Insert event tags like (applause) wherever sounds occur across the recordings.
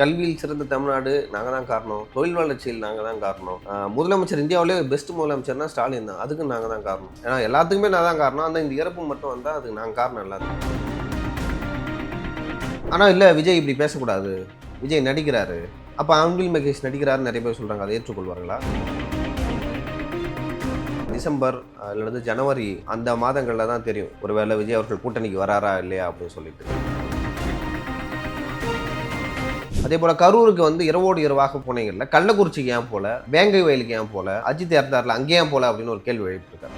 கல்வியில் சிறந்த தமிழ்நாடு நாங்கள் தான் காரணம். தொழில் வளர்ச்சியில் நாங்கள் தான் காரணம். முதலமைச்சர் இந்தியாவிலே பெஸ்ட் முதலமைச்சர்னா ஸ்டாலின் தான். அதுக்கு நாங்கள் தான் காரணம். ஏன்னா எல்லாத்துக்குமே நான் தான் காரணம். அந்த இந்த இறப்பு மட்டும் வந்தால் அதுக்கு நாங்கள் காரணம் எல்லாத்துக்கும். ஆனால் இல்லை விஜய் இப்படி பேசக்கூடாது. விஜய் நடிக்கிறாரு. அப்போ அன்பில் மகேஷ் நடிக்கிறாரு நிறைய பேர் சொல்கிறாங்க அதை ஏற்றுக்கொள்வார்களா? டிசம்பர் அல்லது ஜனவரி அந்த மாதங்களில் தான் தெரியும். ஒருவேளை விஜய் அவர்கள் கூட்டணிக்கு வராரா இல்லையா அப்படின்னு சொல்லிட்டு. அதே போல கரூருக்கு வந்து இரவோடு இரவாக போனீங்கல்ல கள்ளக்குறிச்சிக்கு ஏன் போல வேங்கை வயலுக்கு ஏன் போல அஜித் இறந்தார்ல அங்கே ஏன் போல அப்படின்னு ஒரு கேள்வி எழுப்பியிருக்காரு.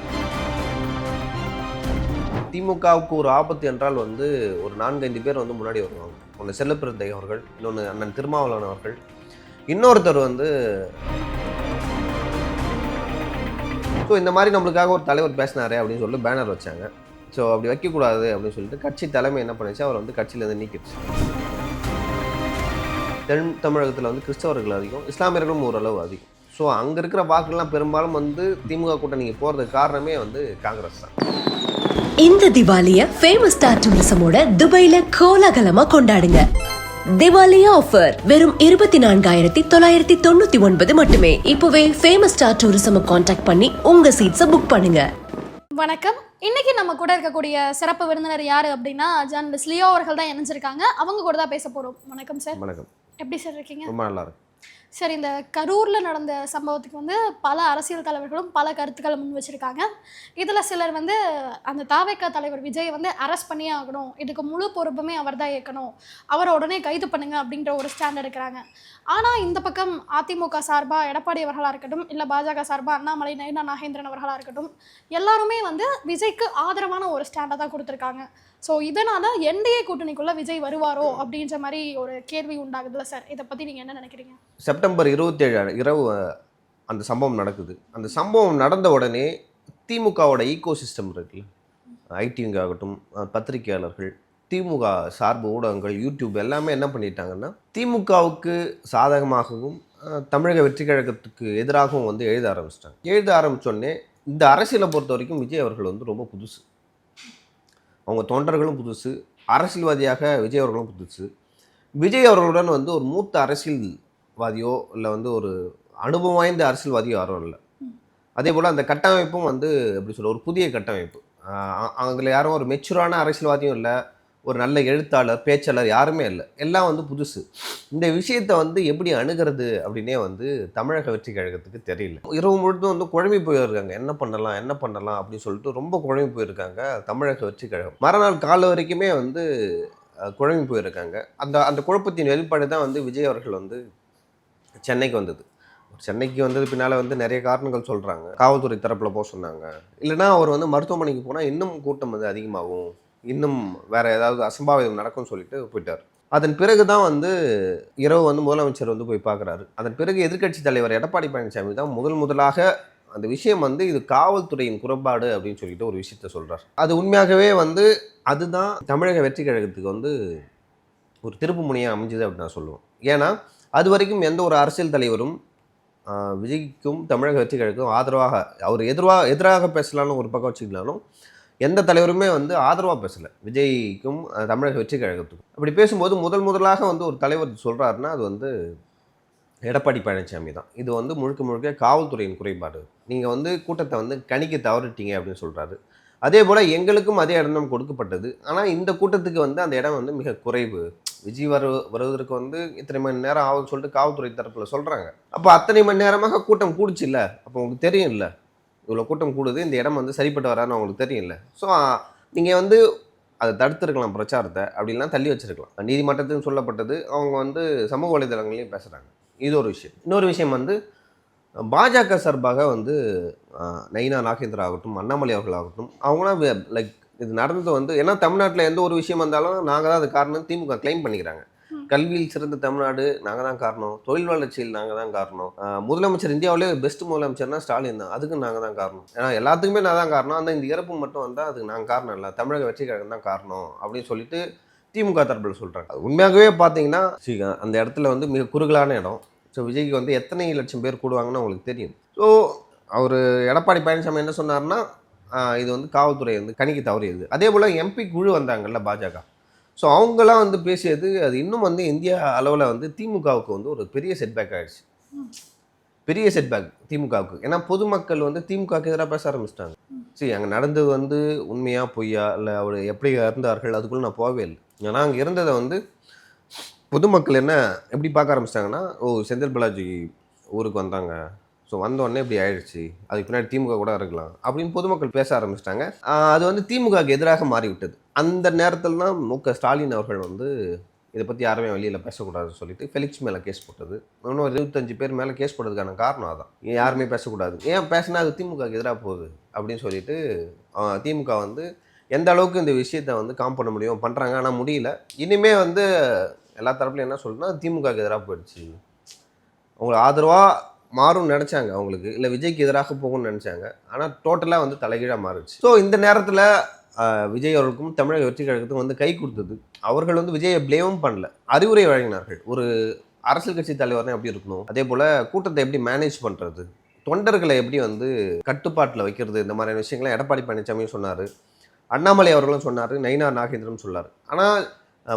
திமுகவுக்கு ஒரு ஆபத்து என்றால் வந்து ஒரு நான்கைந்து பேர் வந்து முன்னாடி வருவாங்க. ஒன்று செல்லப்பிரந்தை அவர்கள் இன்னொன்று அண்ணன் திருமாவளவன் அவர்கள். இன்னொருத்தர் வந்து ஸோ இந்த மாதிரி நம்மளுக்காக ஒரு தலைவர் பேசினாரு அப்படின்னு சொல்லி பேனர் வச்சாங்க. ஸோ அப்படி வைக்கக்கூடாது அப்படின்னு சொல்லிட்டு கட்சி தலைமை என்ன பண்ணுச்சு? அவர் வந்து கட்சியிலேருந்து நீக்கிடுச்சு. தென் தமிழகத்தில் வந்து கிறிஸ்தவர்கள் அதிகம் இஸ்லாமியர்களும் ஓரளவு அதிகம். ஸோ அங்கே இருக்கிற வாக்குகள்லாம் பெரும்பாலும் வந்து திமுக கூட்டணிக்கு போகிறதுக்கு காரணமே வந்து காங்கிரஸ் தான். இந்த திவாலிய ஃபேமஸ் ஸ்டார் டூரிசமோட துபாயில கோலாகலமா கொண்டாடுங்க. திவாலி ஆஃபர் வெறும் இருபத்தி நான்காயிரத்தி தொள்ளாயிரத்தி தொண்ணூத்தி ஒன்பது மட்டுமே. இப்பவே ஃபேமஸ் ஸ்டார் டூரிசம் காண்டாக்ட் பண்ணி உங்க சீட்ஸை புக் பண்ணுங்க. வணக்கம். இன்னைக்கு நம்ம கூட இருக்கக்கூடிய சிறப்பு விருந்தினர் யாரு அப்படின்னா ஜர்னலிஸ்ட் லியோ அவர்கள் தான் இணைஞ்சிருக்காங்க. அவங்க கூட தான் பேச போறோம். வணக்கம் சார் வணக்கம். எப்படி சார் இருக்கீங்க? ரொம்ப நல்லா இருக்கு. சரி இந்த கரூர்ல நடந்த சம்பவத்துக்கு வந்து பல அரசியல் தலைவர்களும் பல கருத்துக்களை முன் வச்சிருக்காங்க. இதுல சிலர் வந்து அந்த தாவேக்கா தலைவர் விஜய் வந்து அரெஸ்ட் பண்ணியே ஆகணும். இதுக்கு முழு பொறுப்புமே அவர் தான் ஏற்கணும். அவரை உடனே கைது பண்ணுங்க அப்படின்ற ஒரு ஸ்டாண்ட் எடுக்கிறாங்க. ஆனால் இந்த பக்கம் அதிமுக சார்பாக எடப்பாடி அவர்களாக இருக்கட்டும் இல்லை பாஜக சார்பாக அண்ணாமலை நயனா நாகேந்திரன் அவர்களாக இருக்கட்டும் எல்லாருமே வந்து விஜய்க்கு ஆதரவான ஒரு ஸ்டாண்டை தான் கொடுத்துருக்காங்க. ஸோ இதனால் என்டிஏ கூட்டணிக்குள்ள விஜய் வருவாரோ அப்படின்ற மாதிரி ஒரு கேள்வி உண்டாகுதுல்ல சார். இதை பற்றி நீங்கள் என்ன நினைக்கிறீங்க? செப்டம்பர் இருபத்தேழு இரவு அந்த சம்பவம் நடக்குது. அந்த சம்பவம் நடந்த உடனே திமுகவோட ஈகோ சிஸ்டம் இருக்குல்ல ஐடிங்க ஆகட்டும் பத்திரிகையாளர்கள் திமுக சார்பு ஊடகங்கள் யூடியூப் எல்லாமே என்ன பண்ணிட்டாங்கன்னா திமுகவுக்கு சாதகமாகவும் தமிழக வெற்றி கழகத்துக்கு எதிராகவும் வந்து எழுத ஆரம்பிச்சிட்டாங்க. எழுத ஆரம்பித்தோடனே இந்த அரசியலை பொறுத்த வரைக்கும் விஜய் அவர்கள் வந்து ரொம்ப புதுசு. அவங்க தொண்டர்களும் புதுசு அரசியல்வாதியாக விஜய் அவர்களும் புதுசு. விஜய் அவர்களுடன் வந்து ஒரு மூத்த அரசியல்வாதியோ இல்லை வந்து ஒரு அனுபவம் வாய்ந்த அரசியல்வாதியோ யாரும் இல்லை. அதே போல் அந்த கட்டமைப்பும் வந்து எப்படி சொல்ல ஒரு புதிய கட்டமைப்பு. அதில் யாரும் ஒரு மெச்சூரான அரசியல்வாதியும் இல்லை. ஒரு நல்ல எழுத்தாளர் பேச்சாளர் யாருமே இல்லை. எல்லாம் வந்து புதுசு. இந்த விஷயத்தை வந்து எப்படி அணுகிறது அப்படின்னே வந்து தமிழக வெற்றி கழகத்துக்கு தெரியல. இரவு முழுதும் வந்து குழம்பி போயிருக்காங்க. என்ன பண்ணலாம் என்ன பண்ணலாம் அப்படின்னு சொல்லிட்டு ரொம்ப குழம்பி போயிருக்காங்க தமிழக வெற்றி கழகம். மறுநாள் காலை வரைக்குமே வந்து அஹ், குழம்பி போயிருக்காங்க. அந்த அந்த குழப்பத்தின் வெளிப்பாடு தான் வந்து விஜய் அவர்கள் வந்து சென்னைக்கு வந்தது. சென்னைக்கு வந்தது பின்னால் வந்து நிறைய காரணங்கள் சொல்கிறாங்க காவல்துறை தரப்பில் போக சொன்னாங்க. இல்லைன்னா அவர் வந்து மருத்துவமனைக்கு போனால் இன்னும் கூட்டம் வந்து அதிகமாகும். இன்னும் வேறு ஏதாவது அசம்பாவிதம் நடக்கும்னு சொல்லிட்டு போயிட்டார். அதன் பிறகு தான் வந்து இரவு வந்து முதலமைச்சர் வந்து போய் பார்க்குறாரு. அதன் பிறகு எதிர்க்கட்சி தலைவர் எடப்பாடி பழனிசாமி தான் முதல் முதலாக அந்த விஷயம் வந்து இது காவல்துறையின் குறைபாடு அப்படின்னு சொல்லிட்டு ஒரு விஷயத்த சொல்கிறார் அது உண்மையாகவே வந்து அதுதான் தமிழக வெற்றி கழகத்துக்கு வந்து ஒரு திருப்பு முனையாக அமைஞ்சது அப்படின்னு நான் சொல்லுவேன். ஏன்னா அது வரைக்கும் எந்த ஒரு அரசியல் தலைவரும் விஜய்க்கும் தமிழக வெற்றி கழகம் ஆதரவாக அவர் எதிர்வாக எதிராக பேசலாம்னு ஒரு பக்கம் வச்சுக்கலாலும் எந்த தலைவருமே வந்து ஆதரவாக பேசலை. விஜய்க்கும் தமிழக வெற்றி கழகத்துக்கும். அப்படி பேசும்போது முதல் முதலாக வந்து ஒரு தலைவர் சொல்கிறாருன்னா அது வந்து எடப்பாடி பழனிசாமி தான். இது வந்து முழுக்க முழுக்க காவல்துறையின் குறைபாடு. நீங்கள் வந்து கூட்டத்தை வந்து கணிக்க தவறிட்டீங்க அப்படின்னு சொல்கிறாரு அதே போல் எங்களுக்கும் அதே இடம் கொடுக்கப்பட்டது. ஆனால் இந்த கூட்டத்துக்கு வந்து அந்த இடம் வந்து மிக குறைவு. விஜய் வரு வருவதற்கு வந்து இத்தனை மணி நேரம் ஆகும்னு சொல்லிட்டு காவல்துறை தரப்பில் சொல்கிறாங்க அப்போ அத்தனை மணி நேரமாக கூட்டம் கூடுச்சு இல்லை? அப்போ உங்களுக்கு தெரியும் இல்லை இவ்வளோ கூட்டம் கூடுது இந்த இடம் வந்து சரிப்பட்டு வரான்னு அவங்களுக்கு தெரியல ஸோ நீங்கள் வந்து அதை தடுத்துருக்கலாம் பிரச்சாரத்தை. அப்படிலாம் தள்ளி வச்சிருக்கலாம். நீதிமன்றத்துன்னு சொல்லப்பட்டது அவங்க வந்து சமூக வலைதளங்களையும் பேசுகிறாங்க இது ஒரு விஷயம். இன்னொரு விஷயம் வந்து பாஜக சார்பாக வந்து நயினா நாகேந்திரா ஆகட்டும் அண்ணாமலை அவர்கள் ஆகட்டும் அவங்களாம் லைக் இது நடந்தது வந்து ஏன்னா தமிழ்நாட்டில் எந்த ஒரு விஷயம் வந்தாலும் நாங்கள் தான் அது காரணம் திமுக க்ளைம் பண்ணிக்கிறாங்க. கல்வியில் சிறந்த தமிழ்நாடு நாங்கள் தான் காரணம். தொழில் வளர்ச்சியில் நாங்கள் தான் காரணம். முதலமைச்சர் இந்தியாவிலே பெஸ்ட் முதலமைச்சர்னா ஸ்டாலின் தான். அதுக்கு நாங்கள் தான் காரணம். ஏன்னா எல்லாத்துக்குமே நான் தான் காரணம். அந்த இந்த இறப்பு மட்டும் வந்தால் அதுக்கு நாங்கள் காரணம் இல்லை. தமிழக வெற்றி கழகம் தான் காரணம் அப்படின்னு சொல்லிட்டு திமுக தரப்பில் சொல்கிறாங்க உண்மையாகவே பார்த்தீங்கன்னா அந்த இடத்துல வந்து மிக குறுகலான இடம். ஸோ விஜய்க்கு வந்து எத்தனை லட்சம் பேர் கூடுவாங்கன்னு அவங்களுக்கு தெரியும். ஸோ அவர் எடப்பாடி பழனிசாமி என்ன சொன்னார்னா இது வந்து காவல்துறை வந்து கணிக்க தவறியது. அதே போல் எம்பி குழு வந்தாங்கல்ல பாஜக. ஸோ அவங்களாம் வந்து பேசியது அது இன்னும் வந்து இந்தியா அளவில் வந்து திமுகவுக்கு வந்து ஒரு பெரிய செட்பேக் ஆகிடுச்சு பெரிய செட்பேக் திமுகவுக்கு. ஏன்னா பொதுமக்கள் வந்து திமுகவுக்கு எதிராக பேச ஆரம்பிச்சிட்டாங்க. சரி அங்கே நடந்தது வந்து உண்மையா பொய்யா இல்லை அவர் எப்படி இருந்தார்கள் அதுக்குள்ளே நான் போகவே இல்லை. ஏன்னா அங்கே இருந்ததை வந்து பொதுமக்கள் என்ன எப்படி பார்க்க ஆரம்பிச்சிட்டாங்கன்னா ஓ செந்தில் பாலாஜி ஊருக்கு வந்தாங்க. ஸோ வந்தோடனே இப்படி ஆயிடுச்சு. அதுக்கு பின்னாடி திமுக கூட இருக்கலாம் அப்படின்னு பொதுமக்கள் பேச ஆரம்பிச்சிட்டாங்க. அது வந்து திமுகவுக்கு எதிராக மாறிவிட்டது. அந்த நேரத்தில் தான் மு க. ஸ்டாலின் அவர்கள் வந்து இதை பற்றி யாருமே வெளியில் பேசக்கூடாதுன்னு சொல்லிட்டு ஃபெலிக்ஸ் மேலே கேஸ் போட்டது. இன்னும் ஒரு இருபத்தஞ்சு பேர் மேலே கேஸ் போட்டதுக்கான காரணம் அதான். ஏன் யாருமே பேசக்கூடாது. ஏன் பேசினா அது திமுகவுக்கு எதிராக போகுது அப்படின்னு சொல்லிட்டு திமுக வந்து எந்த அளவுக்கு இந்த விஷயத்தை வந்து காம் பண்ண முடியும் பண்ணுறாங்க ஆனால் முடியல. இனிமே வந்து எல்லா தரப்புலையும் என்ன சொல்லுன்னா திமுகவுக்கு எதிராக போயிடுச்சு. அவங்களுக்கு ஆதரவாக மாறும்னு நினச்சாங்க அவங்களுக்கு. இல்லை விஜய்க்கு எதிராக போகும்னு நினச்சாங்க. ஆனால் டோட்டலாக வந்து தலைகீழாக மாறுச்சு. ஸோ இந்த நேரத்தில் விஜய் அவர்களுக்கும் தமிழக வெற்றி கழகத்துக்கும் வந்து கை கொடுத்தது. அவர்கள் வந்து விஜயை ப்ளேமும் பண்ணல. அறிவுரை வழங்கினார்கள். ஒரு அரசியல் கட்சி தலைவர்னா எப்படி இருக்கணும்? அதே போல் கூட்டத்தை எப்படி மேனேஜ் பண்ணுறது தொண்டர்களை எப்படி வந்து கட்டுப்பாட்டில் வைக்கிறது? இந்த மாதிரியான விஷயங்களை எடப்பாடி பழனிசாமியும் சொன்னார். அண்ணாமலை அவர்களும் சொன்னார். நயினார் நாகேந்திரன் சொன்னார். ஆனால்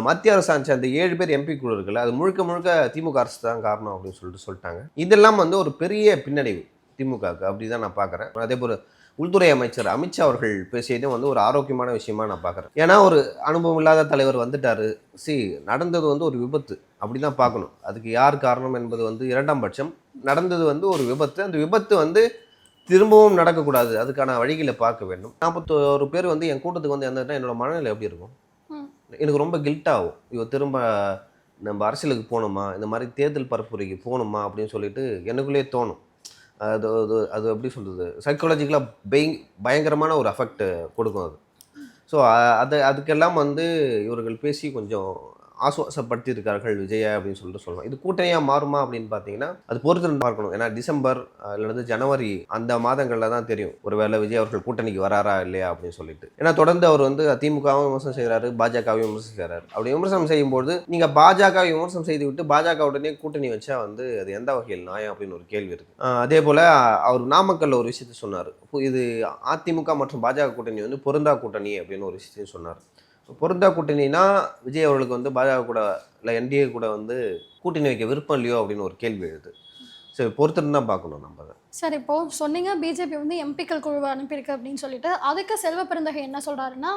மத்திய அரசு ஆச்சு அந்த ஏழு பேர் எம்பி குழு இருக்குல்ல அது முழுக்க முழுக்க திமுக அரசு தான் காரணம் அப்படின்னு சொல்லிட்டு சொல்லிட்டாங்க. இதெல்லாம் வந்து ஒரு பெரிய பின்னடைவு திமுகவுக்கு. அப்படி தான் நான் பார்க்குறேன். அதே போல் உள்துறை அமைச்சர் அமித்ஷா அவர்கள் பேசியதும் வந்து ஒரு ஆரோக்கியமான விஷயமா நான் பார்க்குறேன். ஏன்னா ஒரு அனுபவம் இல்லாத தலைவர் வந்துட்டாரு. சி நடந்தது வந்து ஒரு விபத்து. அப்படி தான் பார்க்கணும். அதுக்கு யார் காரணம் என்பது வந்து இரண்டாம் பட்சம். நடந்தது வந்து ஒரு விபத்து. அந்த விபத்து வந்து திரும்பவும் நடக்கக்கூடாது. அதுக்கான வழிகளை பார்க்க வேண்டும். நாற்பத்தோரு பேர் வந்து என் கூட்டத்துக்கு வந்து எந்த என்னோட மனநிலை எப்படி இருக்கும். எனக்கு ரொம்ப கில்ட்டாகும் இவ திரும்ப நம்ம அரசியலுக்கு போகணுமா? இந்த மாதிரி தேர்தல் பரப்புரைக்கு போகணுமா? அப்படின்னு சொல்லிட்டு எனக்குள்ளேயே தோணும். அது அது அது எப்படி சொல்கிறது சைக்காலஜிக்கலாக பய பயங்கரமான ஒரு அஃபெக்ட் கொடுக்கும் அது. ஸோ அது அதுக்கெல்லாம் வந்து இவர்கள் பேசி கொஞ்சம் ஆசுவாசப்படுத்தியிருக்கார்கள் விஜயா அப்படின்னு சொல்லிட்டு சொல்லலாம். இது கூட்டணியாக மாறுமா அப்படின்னு பார்த்தீங்கன்னா அது பொறுத்து பார்க்கணும். ஏன்னா டிசம்பர் அல்லது ஜனவரி அந்த மாதங்களில் தான் தெரியும். ஒருவேளை விஜய் அவர்கள் கூட்டணிக்கு வராரா இல்லையா அப்படின்னு சொல்லிட்டு. ஏன்னா தொடர்ந்து அவர் வந்து திமுகவும் விமர்சனம் செய்கிறாரு பாஜகவையும் விமர்சனம் செய்கிறாரு அப்படி விமர்சனம் செய்யும்போது நீங்கள் பாஜக விமர்சனம் செய்து விட்டு பாஜக உடனே கூட்டணி வச்சா வந்து அது எந்த வகையில் நியாயம் அப்படின்னு ஒரு கேள்வி இருக்கு. அதே போல் அவர் நாமக்கல்ல ஒரு விஷயத்தை சொன்னார். இது அதிமுக மற்றும் பாஜக கூட்டணி வந்து பொருந்தா கூட்டணி அப்படின்னு ஒரு விஷயத்தையும் சொன்னார். பொருந்தா கூட்டணினா விஜய் அவர்களுக்கு வந்து பாஜக கூட இல்லை என்டிஏ கூட வந்து கூட்டணி வைக்க விருப்பம் இல்லையோ அப்படின்னு ஒரு கேள்வி எழுது. சரி பொறுத்துட்டு தான் பார்க்கணும் நம்ம அதை. சார் இப்போ சொன்னீங்க பிஜேபி வந்து எம்பிக்கள் குழுவை அனுப்பியிருக்கு அப்படின்னு சொல்லிட்டு அதுக்கு செல்வ பெருந்தகை என்ன சொல்றாருன்னா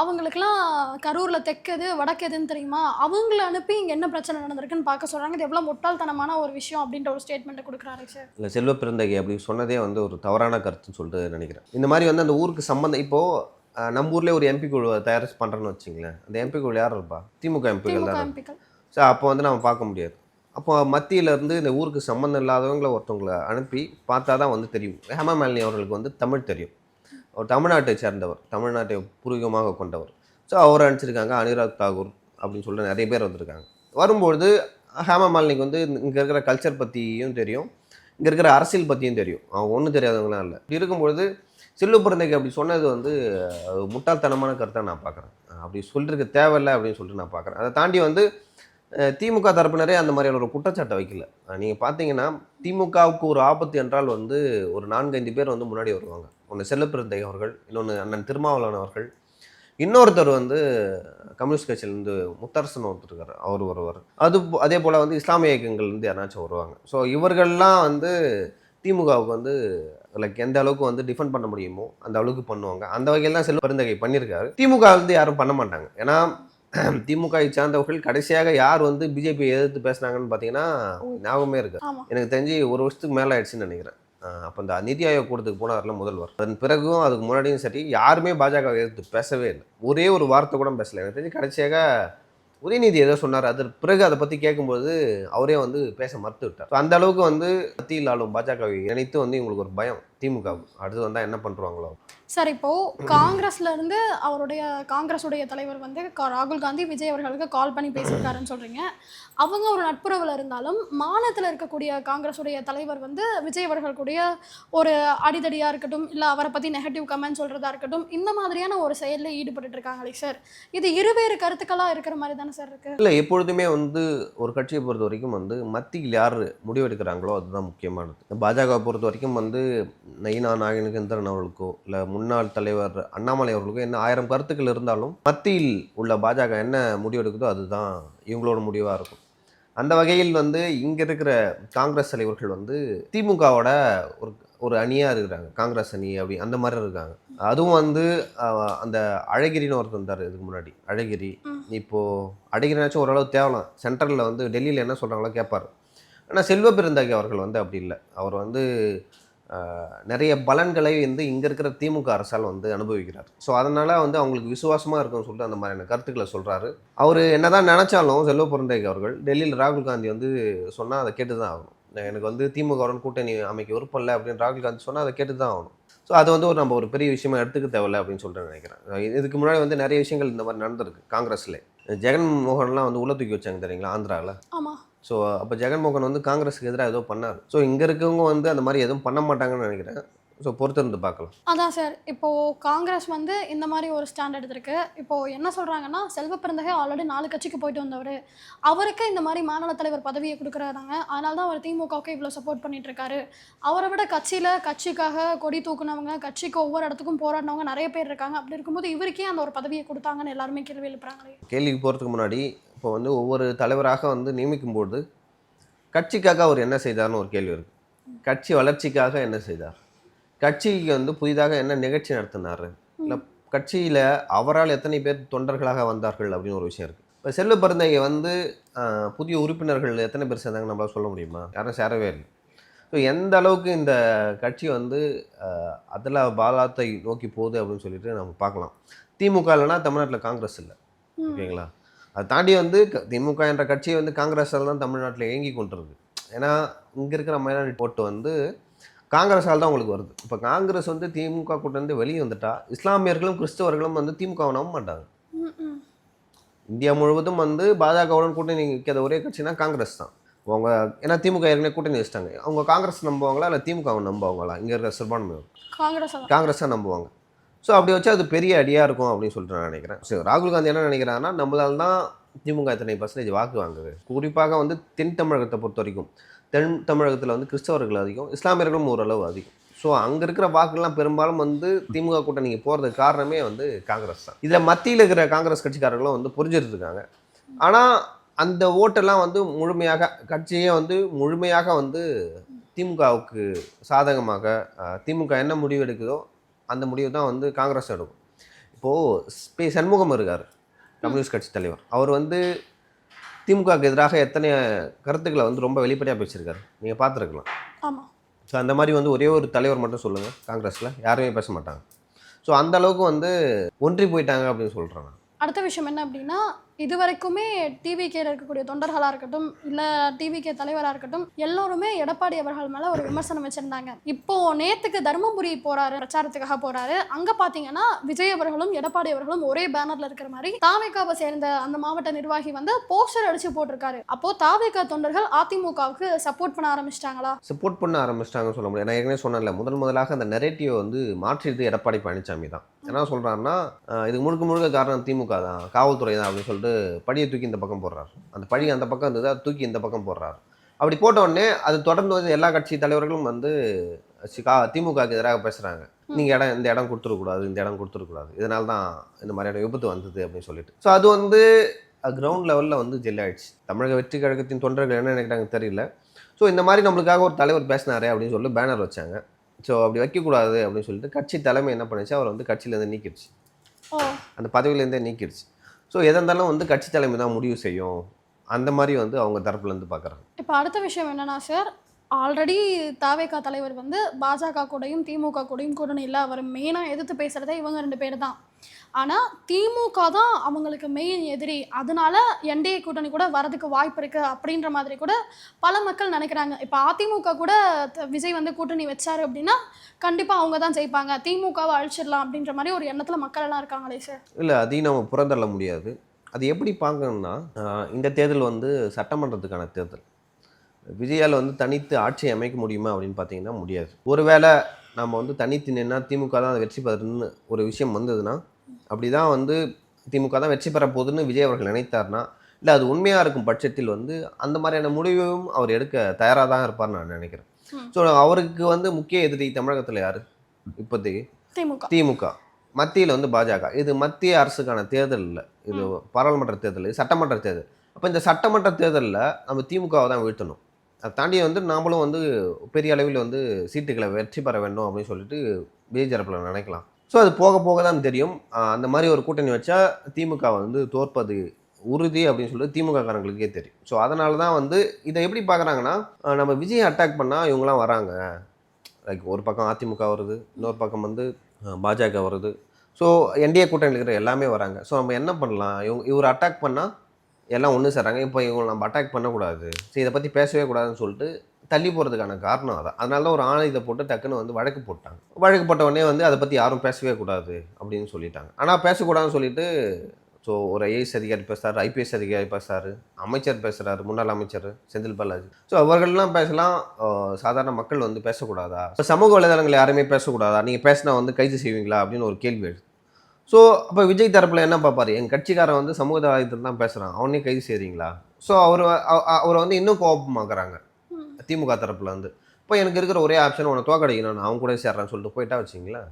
அவங்களுக்குலாம் கரூர்ல தெற்கெது வடக்கெதுன்னு தெரியுமா? அவங்கள அனுப்பி இங்க என்ன பிரச்சனை நடந்திருக்குன்னு பார்க்க சொல்றாங்க. இது எவ்வளவு முட்டாள்தனமான ஒரு விஷயம் அப்படின்ற ஒரு ஸ்டேட்மெண்ட் கொடுக்குறாரு சார் இல்லை செல்வ பிறந்தகை அப்படி சொன்னதே வந்து ஒரு தவறான கருத்துன்னு சொல்லிட்டு நினைக்கிறேன். இந்த மாதிரி வந்து அந்த ஊருக்கு சம்மந்தம் இப்போது நம்ம ஊர்லேயே ஒரு எம்பி குழு தயார் பண்ணுறேன்னு வச்சிங்களேன். அந்த எம்பி குழு யார் இருப்பா? திமுக எம்பிகள் தான்? ஸோ அப்போ வந்து நம்ம பார்க்க முடியாது. அப்போ மத்தியில இருந்து இந்த ஊருக்கு சம்மந்தம் இல்லாதவங்கள ஒருத்தவங்களை அனுப்பி பார்த்தா தான் வந்து தெரியும். ஹேமா மாலினி அவர்களுக்கு வந்து தமிழ் தெரியும். அவர் தமிழ்நாட்டை சேர்ந்தவர். தமிழ்நாட்டை பூர்வீகமாக கொண்டவர். ஸோ அவரை அனுப்பிச்சிருக்காங்க. அனிராக் தாகூர் அப்படின்னு சொல்லிட்டு நிறைய பேர் வந்திருக்காங்க. வரும்பொழுது ஹேமா மாலினிக்கு வந்து இங்கே இருக்கிற கல்ச்சர் பற்றியும் தெரியும். இங்கே இருக்கிற அரசியல் பற்றியும் தெரியும். அவங்க ஒன்றும் தெரியாதவங்களாம் இல்லை. இப்படி இருக்கும்பொழுது செல்லு பிறந்தைக்கு அப்படி சொன்னது வந்து முட்டாள்தனமான கருத்தை நான் பார்க்குறேன். அப்படி சொல்லிருக்க தேவையில்லை அப்படின்னு சொல்லிட்டு நான் பார்க்குறேன். அதை தாண்டி வந்து திமுக தரப்பினரே அந்த மாதிரியான ஒரு குற்றச்சாட்டை வைக்கல. நீங்கள் பார்த்தீங்கன்னா திமுகவுக்கு ஒரு ஆபத்து என்றால் வந்து ஒரு நான்கைந்து பேர் வந்து முன்னாடி வருவாங்க. ஒன்று செல்லப்பிரந்தை அவர்கள் இன்னொன்று அண்ணன் திருமாவளவன் அவர்கள். இன்னொருத்தர் வந்து கம்யூனிஸ்ட் கட்சியிலேருந்து முத்தரசன் ஒருத்தர் இருக்கார் அவர் வருவார். அது அதே போல் வந்து இஸ்லாமிய இயக்கங்கள்லேருந்து யாராச்சும் வருவாங்க. ஸோ இவர்கள்லாம் வந்து திமுகவுக்கு வந்து லைக் எந்த அளவுக்கு வந்து டிஃபெண்ட் பண்ண முடியுமோ அந்த அளவுக்கு பண்ணுவாங்க. அந்த வகையில் தான் செல்வ பெருந்தகை பண்ணியிருக்காரு. திமுக வந்து யாரும் பண்ண மாட்டாங்க. ஏன்னா (clears throat) திமுகவை சார்ந்தவர்கள் கடைசியாக யார் வந்து பிஜேபியை எதிர்த்து பேசுனாங்கன்னு பார்த்தீங்கன்னா ஞாபகமே இருக்கு எனக்கு தெரிஞ்சு ஒரு வருஷத்துக்கு மேலே ஆயிடுச்சுன்னு நினைக்கிறேன். அப்போ இந்த நிதி ஆயோக் கூட்டத்துக்கு போனார்ல முதல்வர். அதன் பிறகும் அதுக்கு முன்னாடியும் சரி யாருமே பாஜக எதிர்த்து பேசவே இல்லை. ஒரே ஒரு வார்த்தை கூட பேசல. எனக்கு தெரிஞ்சு கடைசியாக உதயநிதி ஏதோ சொன்னார். அது பிறகு அதை பற்றி கேட்கும்போது அவரே வந்து பேச மறுத்து விட்டார். அந்த அளவுக்கு வந்து மத்தியில் ஆளும் பாஜகவை நினைத்து வந்து இவங்களுக்கு ஒரு பயம். திமுக. அடுத்து வந்தால் என்ன பண்ணுறாங்களோ சார் இப்போ காங்கிரஸ்ல இருந்து அவருடைய காங்கிரஸுடைய தலைவர் வந்து ராகுல் காந்தி விஜய் அவர்களுக்கு கால் பண்ணி பேசியிருக்காருன்னு சொல்றீங்க. அவங்க ஒரு நட்புறவில் இருந்தாலும் மாநிலத்தில் இருக்கக்கூடிய காங்கிரஸுடைய தலைவர் வந்து விஜய் அவர்கள் கூடிய ஒரு அடிதடியாக இருக்கட்டும் இல்லை அவரை பற்றி நெகட்டிவ் கமெண்ட் சொல்கிறதா இருக்கட்டும் இந்த மாதிரியான ஒரு செயலில் ஈடுபட்டு இருக்காங்களே சார். இது இருவேறு கருத்துக்களாக இருக்கிற மாதிரி தானே சார் இருக்கு? இல்லை எப்பொழுதுமே வந்து ஒரு கட்சியை பொறுத்த வரைக்கும் வந்து மத்தியில் யார் முடிவெடுக்கிறாங்களோ அதுதான் முக்கியமானது. பாஜகவை பொறுத்த வரைக்கும் வந்து நயினா நாகேந்திரன் அவர்களுக்கோ இல்லை முன்னாள் தலைவர் அண்ணாமலை அவர்களுக்கோ என்ன ஆயிரம் கருத்துக்கள் இருந்தாலும் மத்தியில் உள்ள பாஜக என்ன முடிவெடுக்குதோ அதுதான் இவங்களோட முடிவாக இருக்கும். அந்த வகையில் வந்து இங்கே இருக்கிற காங்கிரஸ் தலைவர்கள் வந்து திமுகவோட ஒரு ஒரு அணியாக இருக்கிறாங்க. காங்கிரஸ் அணி அப்படி அந்த மாதிரி இருக்காங்க. அதுவும் வந்து அந்த அழகிரின்னு ஒருத்தர் இருந்தார் இதுக்கு முன்னாடி. அழகிரி. இப்போது அழகிரினாச்சும் ஓரளவு தேவலாம். சென்ட்ரலில் வந்து டெல்லியில் என்ன சொல்கிறாங்களோ கேட்பார் ஆனால் செல்வ பெருந்தகை அவர்கள் வந்து அப்படி இல்லை. அவர் வந்து நிறைய பலன்களை வந்து இங்கே இருக்கிற திமுக அரசால் வந்து அனுபவிக்கிறார். ஸோ அதனால் வந்து அவங்களுக்கு விசுவாசமாக இருக்கும்னு சொல்லிட்டு அந்த மாதிரியான கருத்துக்களை சொல்கிறாரு அவர் என்னதான் நினச்சாலும் செல்வ பெருந்தகை அவர்கள் டெல்லியில் ராகுல் காந்தி வந்து சொன்னால் அதை கேட்டு தான் ஆகணும். எனக்கு வந்து திமுகவுடன் கூட்டணி அமைக்க விருப்பம் இல்லை அப்படின்னு ராகுல் காந்தி சொன்னால் அதை கேட்டு தான் ஆகணும். ஸோ அது வந்து ஒரு நம்ம ஒரு பெரிய விஷயமா எடுத்துக்க தேவையில்ல அப்படின்னு சொல்லிட்டு நினைக்கிறேன். இதுக்கு முன்னாடி வந்து நிறைய விஷயங்கள் இந்த மாதிரி நடந்திருக்கு காங்கிரஸில். ஜெகன் மோகன்லாம் வந்து உள்ள தூக்கி வச்சாங்க தெரியுங்களா ஆந்திராவில் ஆமாம் ஸோ அப்போ ஜெகன்மோகன் வந்து காங்கிரஸுக்கு எதிராக ஏதோ பண்ணார். ஸோ இங்கே இருக்கவங்க வந்து அந்த மாதிரி எதுவும் பண்ண மாட்டாங்கன்னு நினைக்கிறேன். ஸோ பொறுத்திருந்து பார்க்கலாம். அதான் சார். இப்போது காங்கிரஸ் வந்து இந்த மாதிரி ஒரு ஸ்டாண்ட் எடுத்திருக்கு. இப்போது என்ன சொல்கிறாங்கன்னா செல்வ பிறந்தகை ஆல்ரெடி நாலு கட்சிக்கு போயிட்டு வந்தவர். அவருக்கு இந்த மாதிரி மாநில தலைவர் பதவியை கொடுக்குறாங்க அதனால தான் அவர் திமுகவுக்கு இவ்வளோ சப்போர்ட் பண்ணிட்டு இருக்காரு. அவரை விட கட்சியில் கட்சிக்காக கொடி தூக்குனவங்க கட்சிக்கு ஒவ்வொரு இடத்துக்கும் போராடினவங்க நிறைய பேர் இருக்காங்க. அப்படி இருக்கும்போது இவருக்கே அந்த ஒரு பதவியை கொடுத்தாங்கன்னு எல்லாருமே கேள்வி எழுப்புறாங்களே. கேள்விக்கு போகிறதுக்கு முன்னாடி இப்போ வந்து ஒவ்வொரு தலைவராக வந்து நியமிக்கும்போது கட்சிக்காக அவர் என்ன செய்தார்னு ஒரு கேள்வி இருக்குது கட்சி வளர்ச்சிக்காக என்ன செய்தார்? கட்சிக்கு வந்து புதிதாக என்ன நிகழ்ச்சி நடத்தினார்? இல்லை கட்சியில் அவரால் எத்தனை பேர் தொண்டர்களாக வந்தார்கள் அப்படின்னு ஒரு விஷயம் இருக்குது இப்போ செல்வ பிறந்தகை வந்து புதிய உறுப்பினர்கள் எத்தனை பேர் சேர்ந்தாங்க நம்மளால சொல்ல முடியுமா? யாரும் சேரவே இல்லை. ஸோ எந்த அளவுக்கு இந்த கட்சி வந்து அதில் பாலாத்தை நோக்கி போகுது அப்படின்னு சொல்லிட்டு நம்ம பார்க்கலாம். திமுக இல்லைன்னா தமிழ்நாட்டில் காங்கிரஸ் இல்லை. ஓகேங்களா? அதை தாண்டி வந்து திமுக என்ற கட்சி வந்து காங்கிரஸால் தான் தமிழ்நாட்டில் இயங்கி கொண்டிருக்கு. ஏன்னா இங்கே இருக்கிற மைனாரிட்டி ஓட்டு வந்து காங்கிரஸால் தான் உங்களுக்கு வருது. இப்போ காங்கிரஸ் வந்து திமுக கூட்டிலேருந்து வெளியே வந்துட்டா இஸ்லாமியர்களும் கிறிஸ்தவர்களும் வந்து திமுகவை நம்ப மாட்டாங்க இந்தியா முழுவதும் வந்து பாஜகவுடன் கூட்டணி நிற்காத ஒரே கட்சினா காங்கிரஸ் தான். அவங்க ஏன்னா திமுக ஏற்கனவே கூட்டணி வச்சிட்டாங்க. அவங்க காங்கிரஸ் நம்புவாங்களா இல்லை திமுகவை நம்புவாங்களா? இங்கே இருக்கிற சிறுபான்மையோர் காங்கிரஸ் காங்கிரஸ் தான் நம்புவாங்க. ஸோ அப்படி வச்சு அது பெரிய அடியாக இருக்கும் அப்படின்னு சொல்லிட்டு நான் நினைக்கிறேன். ஸோ ராகுல் காந்தி என்ன நினைக்கிறாருன்னா நம்மளால தான் திமுக இத்தனை பர்சன்டேஜ் வாக்கு வாங்குது. குறிப்பாக வந்து தென் தமிழகத்தை பொறுத்த வரைக்கும். தென் தமிழகத்தில் வந்து கிறிஸ்தவர்கள் அதிகம் இஸ்லாமியர்களும் ஓரளவு அதிகம். ஸோ அங்கே இருக்கிற வாக்குலாம் பெரும்பாலும் வந்து திமுக கூட்டணிக்கு போகிறதுக்கு காரணமே வந்து காங்கிரஸ் தான். இதில் மத்தியில் இருக்கிற காங்கிரஸ் கட்சிக்காரர்களும் வந்து புரிஞ்சுட்டு இருக்காங்க ஆனால் அந்த ஓட்டெல்லாம் வந்து முழுமையாக கட்சியே வந்து முழுமையாக வந்து திமுகவுக்கு சாதகமாக திமுக என்ன முடிவு எடுக்குதோ அந்த முடிவு தான் வந்து காங்கிரஸ் எடுக்கும். இப்போது பி சண்முகம் இருக்கார் கம்யூனிஸ்ட் கட்சி தலைவர். அவர் வந்து திமுகவுக்கு எதிராக எத்தனை கருத்துக்களை வந்து ரொம்ப வெளிப்படையாக பேசியிருக்காரு. நீங்கள் பார்த்துருக்கலாம். ஆமாம் ஸோ அந்த மாதிரி வந்து ஒரே ஒரு தலைவர் மட்டும் சொல்லுங்கள் காங்கிரஸில். யாருமே பேச மாட்டாங்க. ஸோ அந்த அளவுக்கு வந்து ஒன்றி போயிட்டாங்க அப்படின்னு சொல்கிறேன் அடுத்த விஷயம் என்ன அப்படின்னா இது வரைக்குமே டிவிகேல இருக்கக்கூடிய தொண்டர்களாக இருக்கட்டும் இல்லை டிவிகே தலைவராக இருக்கட்டும் எல்லோருமே எடப்பாடி அவர்கள் மேலே ஒரு விமர்சனம் வச்சுருந்தாங்க. இப்போ நேத்துக்கு தருமபுரி போறாரு பிரச்சாரத்துக்காக போறாரு. அங்கே பார்த்தீங்கன்னா விஜய் அவர்களும் எடப்பாடி அவர்களும் ஒரே பேனரில் இருக்கிற மாதிரி தாவிகாவை சேர்ந்த அந்த மாவட்ட நிர்வாகி வந்து போஸ்டர் அடிச்சு போட்டிருக்காரு. அப்போ தாவிகா தொண்டர்கள் அதிமுகவுக்கு சப்போர்ட் பண்ண ஆரம்பிச்சிட்டாங்களா? சப்போர்ட் பண்ண ஆரம்பிச்சிட்டாங்கன்னு சொல்ல முடியும் நான் ஏற்கனவே சொன்னேன்ல முதல் முதலாக அந்த நெரேட்டிவ் வந்து மாற்றியது எடப்பாடி பழனிசாமி தான். என்ன சொல்கிறாருன்னா இதுக்கு முழுக்க முழுக்க காரணம் திமுக தான். காவல்துறை தான் அப்படின்னு சொல்லிட்டு படியை தூக்கி இந்த பக்கம் போடுறாரு. அந்த பழி அந்த பக்கம் இருந்தது அதை தூக்கி இந்த பக்கம் போடுறாரு. அப்படி போட்ட உடனே அது தொடர்ந்து வந்து எல்லா கட்சி தலைவர்களும் வந்து திமுகவுக்கு எதிராக பேசுகிறாங்க நீங்கள் இடம் இந்த இடம் கொடுத்துருக்கூடாது இந்த இடம் கொடுத்துருக்கூடாது இதனால தான் இந்த மாதிரியான விபத்து வந்தது அப்படின்னு சொல்லிட்டு. ஸோ அது வந்து கிரவுண்ட் லெவலில் வந்து ஜெல் ஆயிடுச்சு. தமிழக வெற்றி கழகத்தின் தொண்டர்கள் என்ன நினைக்கிறாங்க தெரியல. ஸோ இந்த மாதிரி நம்மளுக்காக ஒரு தலைவர் பேசினாரே அப்படின்னு சொல்லி பேனர் வச்சாங்க. ஸோ அப்படி வைக்கக்கூடாது அப்படின்னு சொல்லிட்டு கட்சி தலைமை என்ன பண்ணுச்சு? அவர் வந்து கட்சியிலேருந்து நீக்கிடுச்சு. அந்த பதவியிலேருந்தே நீக்கிடுச்சு. ஸோ எதாக இருந்தாலும் வந்து கட்சி தலைமை தான் முடிவு செய்யும். அந்த மாதிரி வந்து அவங்க தரப்புலேருந்து பார்க்குறாங்க இப்போ அடுத்த விஷயம் என்னென்னா சார் ஆல்ரெடி தாவேகா தலைவர் வந்து பாஜக கூடயும் திமுக கூடயும் கூட்டணி இல்லை. அவர் மெயினாக எதிர்த்து பேசுகிறதே இவங்க ரெண்டு பேர் தான். ஆனால் திமுக தான் அவங்களுக்கு மெயின் எதிரி. அதனால என்டிஏ கூட்டணி கூட வரதுக்கு வாய்ப்பு இருக்குது அப்படின்ற மாதிரி கூட பல மக்கள் நினைக்கிறாங்க. இப்போ அதிமுக கூட த- விஜய் வந்து கூட்டணி வச்சாரு அப்படின்னா கண்டிப்பாக அவங்க தான் ஜெயிப்பாங்க. திமுகவை அழிச்சிடலாம் அப்படின்ற மாதிரி ஒரு எண்ணத்தில் மக்கள் எல்லாம் இருக்காங்களே சார் இல்லை அதையும் நம்ம புறந்தள்ள முடியாது. அது எப்படி பார்க்கணும்னா இந்த தேர்தல் வந்து சட்டமன்றத்துக்கான தேர்தல். விஜயால் வந்து தனித்து ஆட்சியை அமைக்க முடியுமா அப்படின்னு பார்த்தீங்கன்னா முடியாது. ஒருவேளை நம்ம வந்து தனித்து நின்னா திமுக தான் அதை வெற்றி பெறுன்னு ஒரு விஷயம் வந்ததுன்னா அப்படி தான் வந்து திமுக தான் வெற்றி பெற போகுதுன்னு விஜய் அவர்கள் நினைத்தார்னா இல்லை அது உண்மையாக இருக்கும் பட்சத்தில் வந்து அந்த மாதிரியான முடிவையும் அவர் எடுக்க தயாராக தான் இருப்பார்னு நான் நினைக்கிறேன். ஸோ அவருக்கு வந்து முக்கிய எதிரி தமிழகத்தில் யாரு? இப்போதைக்கு திமுக. திமுக. மத்தியில் வந்து பாஜக. இது மத்திய அரசுக்கான தேர்தல் இல்லை. இது பாராளுமன்ற தேர்தல் இது சட்டமன்ற தேர்தல். அப்போ இந்த சட்டமன்ற தேர்தலில் நம்ம திமுகவை தான் வீழ்த்தணும். அதை தாண்டி வந்து நாமளும் வந்து பெரிய அளவில் வந்து சீட்டுகளை வெற்றி பெற வேண்டும் அப்படின்னு சொல்லிட்டு பிஜேபியில் நினைக்கலாம். ஸோ அது போக போக தான் தெரியும். அந்த மாதிரி ஒரு கூட்டணி வச்சா திமுக வந்து தோற்பது உறுதி அப்படின்னு சொல்லிட்டு திமுக காரங்களுக்கே தெரியும். ஸோ அதனால தான் வந்து இதை எப்படி பார்க்குறாங்கன்னா நம்ம விஜய் அட்டாக் பண்ணால் இவங்களாம் வராங்க. லைக் ஒரு பக்கம் அதிமுக வருது இன்னொரு பக்கம் வந்து பாஜக வருது. ஸோ என்டிஏ கூட்டணியில் இருக்கிற எல்லாமே வராங்க. ஸோ நம்ம என்ன பண்ணலாம்? இவங்க இவர் அட்டாக் பண்ணால் எல்லாம் ஒன்று சேர்றாங்க இப்போ இவங்களை நம்ம அட்டாக் பண்ணக்கூடாது. சரி இதை பற்றி பேசவே கூடாதுன்னு சொல்லிட்டு தள்ளி போகிறதுக்கான காரணம் அதான். அதனால தான் ஒரு ஆணையத்தை போட்டு டக்குன்னு வந்து வழக்கு போட்டாங்க. வழக்கு போட்ட உடனே வந்து அதை பற்றி யாரும் பேசவே கூடாது அப்படின்னு சொல்லிட்டாங்க. ஆனால் பேசக்கூடாதுன்னு சொல்லிட்டு ஸோ ஒரு ஐஏஎஸ் அதிகாரி பேசுகிறார் ஐபிஎஸ் அதிகாரி பேசுகிறாரு அமைச்சர் பேசுகிறாரு முன்னாள் அமைச்சர் செந்தில் பாலாஜி. ஸோ அவர்கள்லாம் பேசலாம். சாதாரண மக்கள் வந்து பேசக்கூடாதா? இப்ப சமூக வலைதளங்கள் யாருமே பேசக்கூடாதா? நீங்கள் பேசினா வந்து கைது செய்வீங்களா? அப்படின்னு ஒரு கேள்வி எழுது ஸோ அப்போ விஜய் தரப்பில் என்ன பார்ப்பாரு எங்கள் கட்சிக்காரன் வந்து சமூக வலைதளத்தில் தான் பேசுகிறான் அவனே கைது செய்கிறீங்களா ஸோ அவர் அவரை வந்து இன்னும் கோபமாக்குறாங்க. திமுக தரப்பில் வந்து. இப்போ எனக்கு இருக்கிற ஒரே ஆப்ஷன் உன்னை தோக்கடிக்கணும் நான் அவங்க கூட சேர்றேன்னு சொல்லிட்டு போயிட்டா வச்சிங்களேன்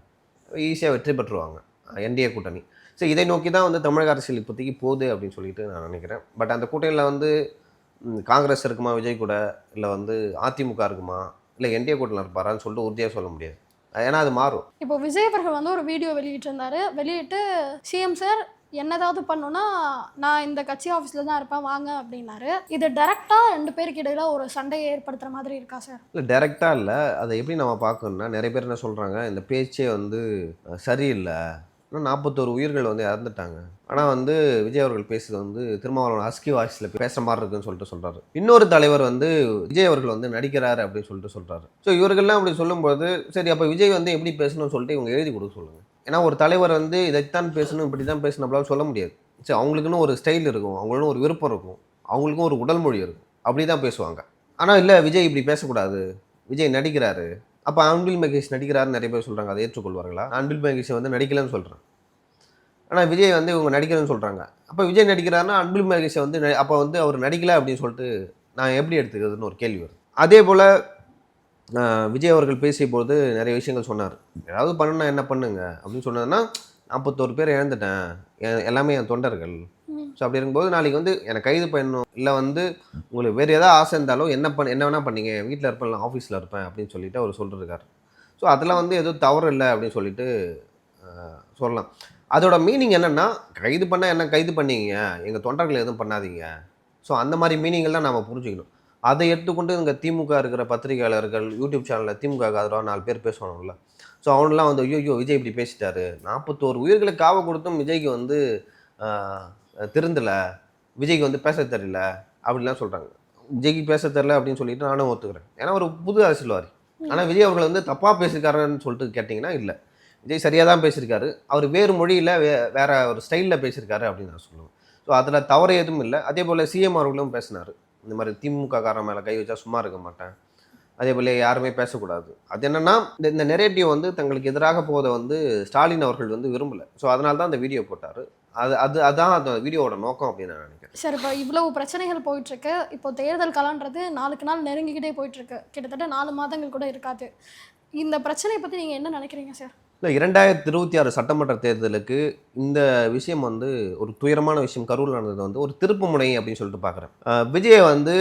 ஈஸியாக வெற்றி பெற்றுருவாங்க. என்டிஏ கூட்டணி. ஸோ இதை நோக்கி தான் வந்து தமிழக அரசியல் இப்போதைக்கு போகுது அப்படின்னு சொல்லிட்டு நான் நினைக்கிறேன். பட் அந்த கூட்டணியில் வந்து காங்கிரஸ் இருக்குமா விஜய் கூட? இல்லை வந்து அதிமுக இருக்குமா? இல்லை என்டிஏ கூட்டணியில் இருப்பாரான்னு சொல்லிட்டு உறுதியாக சொல்ல முடியாது. ஏன்னா அது மாறும். இப்போ விஜய் அவர்கள் வந்து ஒரு வீடியோ வெளியிட்டிருந்தாரு. வெளியிட்டு சிஎம் சார் என்னதாவது பண்ணோன்னா நான் இந்த கட்சி ஆஃபீஸில் தான் இருப்பேன் வாங்க அப்படின்னாரு. இது டைரெக்டாக ரெண்டு பேருக்கு இடையில ஒரு சண்டையை ஏற்படுத்துகிற மாதிரி இருக்கா சார்? இல்லை டைரெக்டாக இல்லை. அதை எப்படி நம்ம பார்க்கணும்னா நிறைய பேர் என்ன சொல்கிறாங்க இந்த பேச்சே வந்து சரியில்லை. இன்னும் நாற்பத்தோரு உயிர்கள் வந்து இறந்துட்டாங்க. ஆனால் வந்து விஜய் அவர்கள் பேசுறது வந்து திருமாவளவன் அஸ்கி வாய்ஸில் பேசுகிற மாதிரி இருக்குன்னு சொல்லிட்டு சொல்கிறாரு இன்னொரு தலைவர் வந்து விஜய் அவர்கள் வந்து நடிக்கிறாரு அப்படின்னு சொல்லிட்டு சொல்கிறாரு ஸோ இவர்கள்லாம் அப்படி சொல்லும்போது சரி அப்போ விஜய் வந்து எப்படி பேசணும்னு சொல்லிட்டு இவங்க எழுதி கொடுக்க சொல்லுங்கள் ஏன்னா ஒரு தலைவர் வந்து இதைத்தான் பேசணும் இப்படி தான் பேசணும் அப்படிலாம் சொல்ல முடியாது. சரி அவங்களுக்குன்னு ஒரு ஸ்டைல் இருக்கும் அவங்களுக்கும் ஒரு விருப்பம் இருக்கும் அவங்களுக்கும் ஒரு உடல் மொழி இருக்கும். அப்படி தான் பேசுவாங்க. ஆனால் இல்லை விஜய் இப்படி பேசக்கூடாது. விஜய் நடிக்கிறாரு. அப்போ அன்பில் மகேஷ் நடிக்கிறாருன்னு நிறைய பேர் சொல்கிறாங்க அதை ஏற்றுக்கொள்வார்களா? அன்பில் மகேஷ் வந்து நடிக்கலன்னு சொல்கிறேன் ஆனால் விஜய் வந்து இவங்க நடிக்கிறேன்னு சொல்கிறாங்க அப்போ விஜய் நடிக்கிறாருன்னா அன்பில் மகேஷை வந்து அப்போ வந்து அவர் நடிக்கல அப்படின்னு சொல்லிட்டு நான் எப்படி எடுத்துக்கிறதுன்னு ஒரு கேள்வி வருது. அதே போல் விஜய் அவர்கள் பேசிய போது நிறைய விஷயங்கள் சொன்னார். ஏதாவது பண்ணுனா என்ன பண்ணுங்க? அப்படின்னு சொன்னதுன்னா நாற்பத்தோரு பேர் இழந்துட்டேன். எல்லாமே என் தொண்டர்கள். ஸோ அப்படி இருக்கும்போது நாளைக்கு வந்து எனக்கு கைது பண்ணணும். இல்லை வந்து உங்களுக்கு வேறு எதாவது ஆசை இருந்தாலும் என்ன பண்ண என்ன வேணால் பண்ணீங்க. வீட்டில் இருப்பேன் இல்லை ஆஃபீஸில் இருப்பேன் அப்படின்னு சொல்லிட்டு அவர் சொல்லிருக்காரு. ஸோ அதெல்லாம் வந்து எதுவும் தவறு இல்லை அப்படின்னு சொல்லிட்டு சொல்லலாம். அதோட மீனிங் என்னென்னா கைது பண்ணால் என்ன கைது பண்ணீங்க? எங்கள் தொண்டர்களை எதுவும் பண்ணாதீங்க. ஸோ அந்த மாதிரி மீனிங்கெல்லாம் நம்ம புரிஞ்சுக்கணும். அதை எடுத்துக்கொண்டு இங்கே திமுக இருக்கிற பத்திரிகையாளர்கள் யூடியூப் சேனலில் திமுக ஆதரவாக நாலு பேர் பேசணும்ல ஸோ அவனெல்லாம் வந்து ஐயோ விஜய் இப்படி பேசிட்டாரு. நாற்பத்தோரு உயிர்களை காவ கொடுத்தும் விஜய்க்கு வந்து திருந்தலை. விஜய்க்கு வந்து பேச தெரியல. அப்படிலாம் சொல்கிறாங்க விஜய்க்கு பேச தெரில அப்படின்னு சொல்லிட்டு நானும் ஒத்துக்கிறேன். ஏன்னா ஒரு புது அரசியல்வாதி. ஆனால் விஜய் அவர்கள் வந்து தப்பாக பேசியிருக்காருன்னு சொல்லிட்டு கேட்டிங்கன்னா இல்லை. விஜய் சரியாக தான் பேசியிருக்காரு. அவர் வேறு மொழியில் வே வேறு ஒரு ஸ்டைலில் பேசியிருக்காரு அப்படின்னு நான் சொல்லுவேன். ஸோ அதில் தவறு எதுவும் இல்லை. அதே போல் சிஎம் அவர்களும் பேசினார். இந்த மாதிரி திமுக காரன் மேலே கை வச்சா சும்மா இருக்க மாட்டேன். அதே போல் யாருமே பேசக்கூடாது. அது என்னன்னா இந்த நெரேட்டிவ் வந்து தங்களுக்கு எதிராக போவதை வந்து ஸ்டாலின் அவர்கள் வந்து விரும்பலை. ஸோ அதனால தான் அந்த வீடியோ போட்டார். அது அது அதான் அந்த வீடியோவோட நோக்கம் அப்படின்னு நான் நினைக்கிறேன். சார் இப்போ இவ்வளவு பிரச்சனைகள் போயிட்டுருக்கு. இப்போ தேர்தல் காலன்றது நாளுக்கு நாள் நெருங்கிக்கிட்டே போயிட்டுருக்கு. கிட்டத்தட்ட நாலு மாதங்கள் கூட இருக்காது. இந்த பிரச்சனையை பற்றி நீங்கள் என்ன நினைக்கிறீங்க சார்? இல்லை இரண்டாயிரத்தி இருபத்தி ஆறு சட்டமன்ற தேர்தலுக்கு இந்த விஷயம் வந்து ஒரு துயரமான விஷயம். கரூரில் நடந்தது வந்து ஒரு திருப்பு முனை அப்படின்னு சொல்லிட்டு பார்க்குறேன். விஜயை வந்து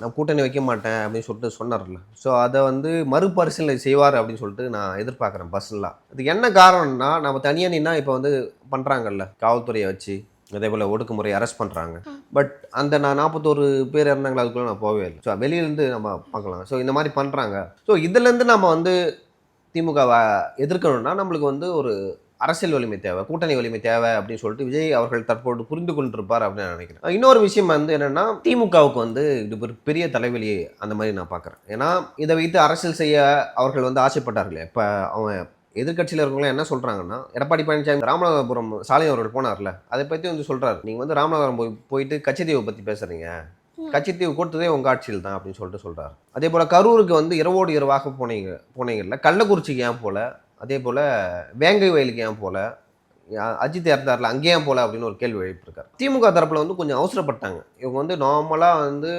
நான் கூட்டணி வைக்க மாட்டேன் அப்படின்னு சொல்லிட்டு சொன்னார்ல. ஸோ அதை வந்து மறுபரிசீலனை செய்வார் அப்படின்னு சொல்லிட்டு நான் எதிர்பார்க்குறேன் பர்சனலாக அதுக்கு என்ன காரணம்னா நம்ம தனியாக நின்னா இப்போ வந்து பண்ணுறாங்கல்ல காவல்துறையை வச்சு அதே போல் ஒடுக்குமுறை அரெஸ்ட் பண்ணுறாங்க பட் அந்த நான் நாற்பத்தோரு பேர் இறந்தாங்களா அதுக்குள்ளே நான் போகவே இல்லை. ஸோ வெளியிலேருந்து நம்ம பார்க்கலாம். ஸோ இந்த மாதிரி பண்ணுறாங்க ஸோ இதுலேருந்து நம்ம வந்து திமுகவை எதிர்க்கணும்னா நம்மளுக்கு வந்து ஒரு அரசியல் வலிமை தேவை கூட்டணி வலிமை தேவை அப்படின்னு சொல்லிட்டு விஜய் அவர்கள் தற்போது புரிந்து கொண்டிருப்பார் அப்படின்னு நான் நினைக்கிறேன். இன்னொரு விஷயம் வந்து என்னன்னா திமுகவுக்கு வந்து இது ஒரு பெரிய தலைவலி அந்த மாதிரி நான் பார்க்குறேன். ஏன்னா இதை வைத்து அரசியல் செய்ய அவர்கள் வந்து ஆசைப்பட்டார்களே இப்போ அவங்க எதிர்க்கட்சியில் இருக்கவங்களாம் என்ன சொல்கிறாங்கன்னா எடப்பாடி பழனிசாமி ராமநாதபுரம் ஸ்டாலின் அவர்கள் போனார்ல அதை பற்றி வந்து சொல்கிறாரு நீங்கள் வந்து ராமநாதபுரம் போய் போயிட்டு கட்சித்தீவை பற்றி பேசுகிறீங்க கட்சித்தீவு கொடுத்ததே உங்கள் ஆட்சியில் தான் அப்படின்னு சொல்லிட்டு சொல்கிறார் அதே போல் கரூருக்கு வந்து இரவோடு இரவாக போனீங்க போனீங்கல்ல கள்ளக்குறிச்சிக்கு ஏன் போல? அதே போல் வேங்கை வயலுக்கு ஏன் போல? அஜித் இறந்தார்ல அங்கே ஏன் போல அப்படின்னு ஒரு கேள்வி எழுப்பியிருக்காரு. திமுக தரப்பில் வந்து கொஞ்சம் அவசரப்பட்டாங்க. இவங்க வந்து நார்மலாக வந்து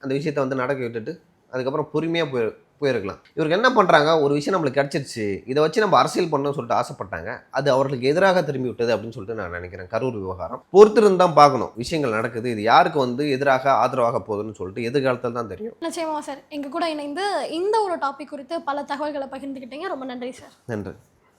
அந்த விஷயத்தை வந்து நடக்க விட்டுட்டு அதுக்கப்புறம் பொறுமையாக போய் போயிருக்கலாம். இவருக்கு என்ன பண்ணுறாங்க ஒரு விஷயம் நம்மளுக்கு கிடச்சிருச்சு. இதை வச்சு நம்ம அரசியல் பண்ணணும்னு சொல்லிட்டு ஆசைப்பட்டாங்க. அது அவர்களுக்கு எதிராக திரும்பி விட்டது அப்படின்னு சொல்லிட்டு நான் நினைக்கிறேன். கரூர் விவகாரம் பொறுத்திருந்து தான் பார்க்கணும். விஷயங்கள் நடக்குது. இது யாருக்கு வந்து எதிராக ஆதரவாக போகுதுன்னு சொல்லிட்டு எதிர்காலத்தில் தான் தெரியும். நிச்சயமா சார். எங்க கூட இணைந்து இந்த ஒரு டாபிக் குறித்து பல தகவல்களை பகிர்ந்துக்கிட்டீங்க ரொம்ப நன்றி சார். நன்றி.